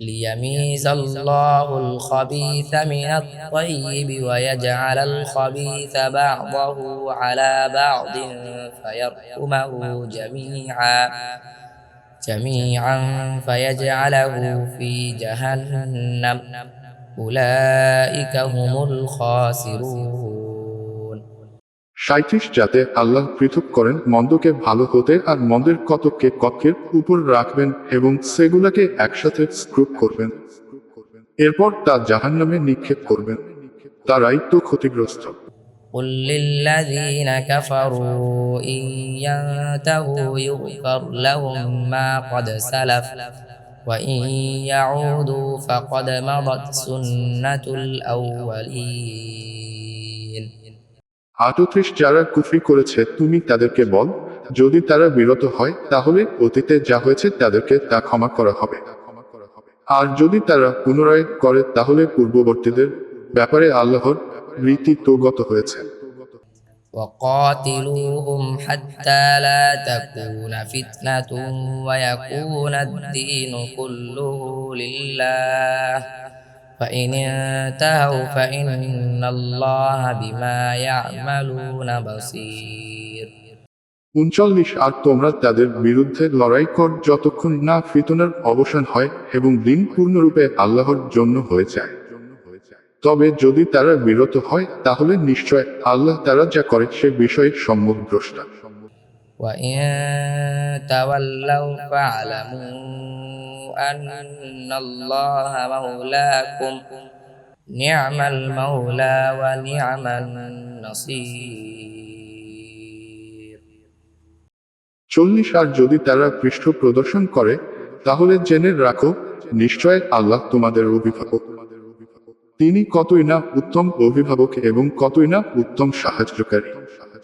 ليميز الله الخبيث من الطيب ويجعل الخبيث بعضه على بعض فيركمه جميعا. جميعا فيجعله في جهنم. أولئك هم الخاسرون. সাঁত্রিশ যাতে আল্লাহ পৃথক করেন মন্দকে ভালো হতে আর মন্দের কতককে কক্ষের উপর রাখবেন এবং সেগুলাকে একসাথে স্ক্রুপ করবেন এরপর তা জাহান্নামে নিক্ষেপ করবেন তারাই তো ক্ষতিগ্রস্ত قل للذين كفروا إن ينتهوا يغفر لهم ما قد سلف وإن يعودوا فقد مضت سنة الأولين আটত্রিশ যারা কুফরি করেছে তুমি তাদেরকে বল যদি তারা বিরত হয় তাহলে অতীতে যা হয়েছে তাদেরকে তা ক্ষমা করা হবে আর যদি তারা পুনরায় করে তাহলে পূর্ববর্তীদের ব্যাপারে আল্লাহর রীতি তো গত হয়েছে وقاتلوهم حتى لا تكون فتنة ويكون الدين كله لله فإن انتهوا فإن الله بما يعملون بصير উনচল্লিশ আর তোমরা তাদের বিরুদ্ধে লড়াই কর যতক্ষণ না ফিতনার অবসান হয় এবং দিন পূর্ণরূপে আল্লাহর জন্য হয়ে যায় তবে যদি তারা বিরত হয় তাহলে নিশ্চয় আল্লাহ তারা যা করে সে বিষয়ে সম্মুখ দ্রষ্টা وإن تولوا فاعلموا أن الله مولاكم نعم المولى ونعم النصير চল্লিশ আর যদি তারা পৃষ্ঠ প্রদর্শন করে তাহলে জেনে রাখো নিশ্চয় আল্লাহ তোমাদের অভিভাবক তিনি কতই না উত্তম অভিভাবক এবং কতই না উত্তম সাহায্যকারী